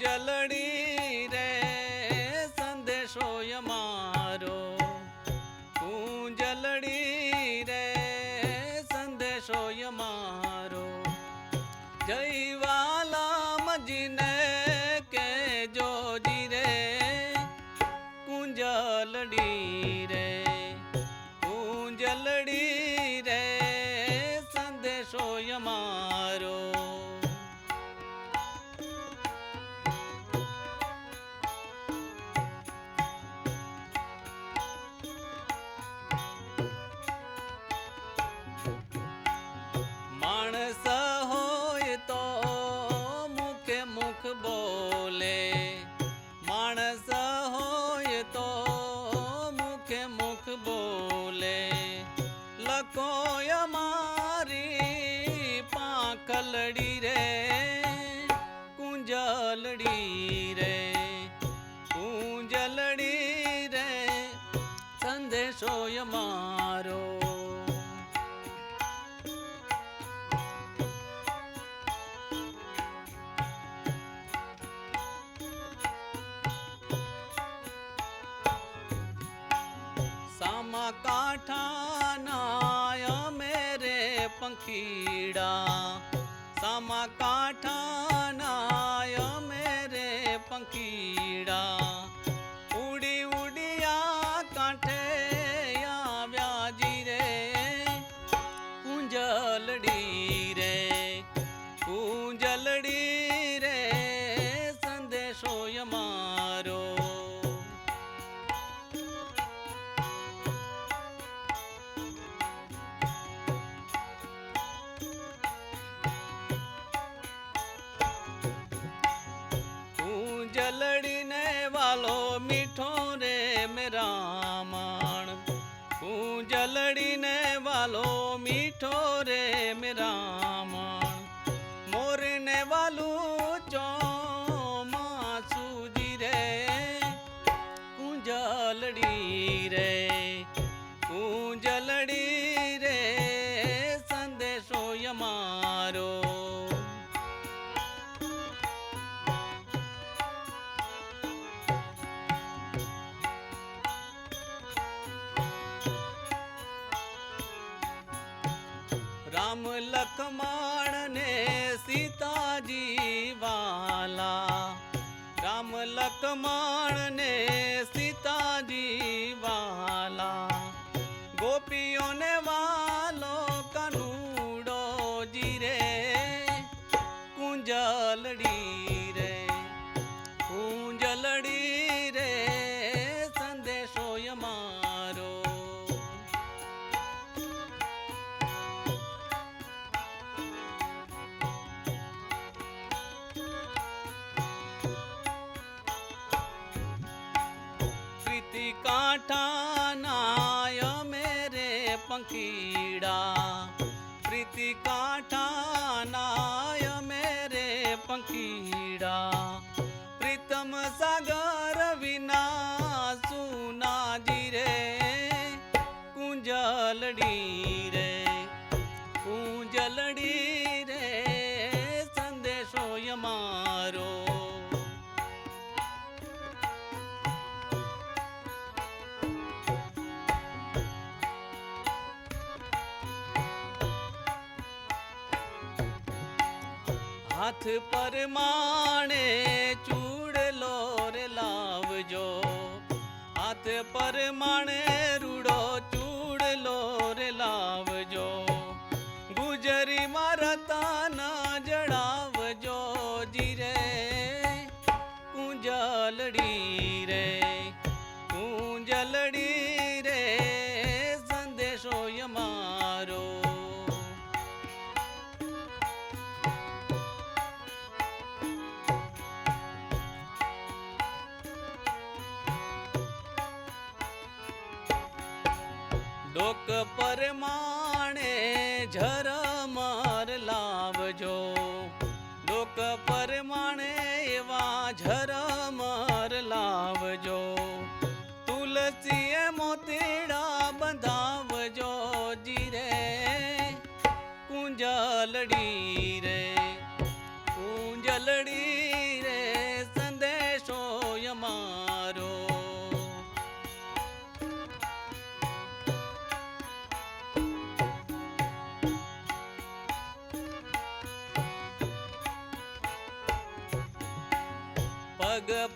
કુંજલડી રે સંદેશો અમારો કુંજલડી રે સંદેશો અમારો જય વાલા મજીને रामा काठा मेरे पंखीड़ा। सामा काठा नाया मेरे पंखीड़ा। उड़ी उड़िया काठे या ब्याजी रे कुंजलड़ी रे On. રામ काटानाय मेरे पंखीड़ा। प्रीति काटानाय मेरे पंखीड़ा। प्रीतम सागर હાથ પર માણે ચૂડલો રે લાવજો. હાથ પર માણે રૂડો ડોક પરમાણે ઝરમર લાવજો. ડોક પરમાણે એવા ઝરમર લાવજો. તુલસીએ મોતીડા બંધાવજો જીરે, કુંજલડી રે, કુંજલડી जग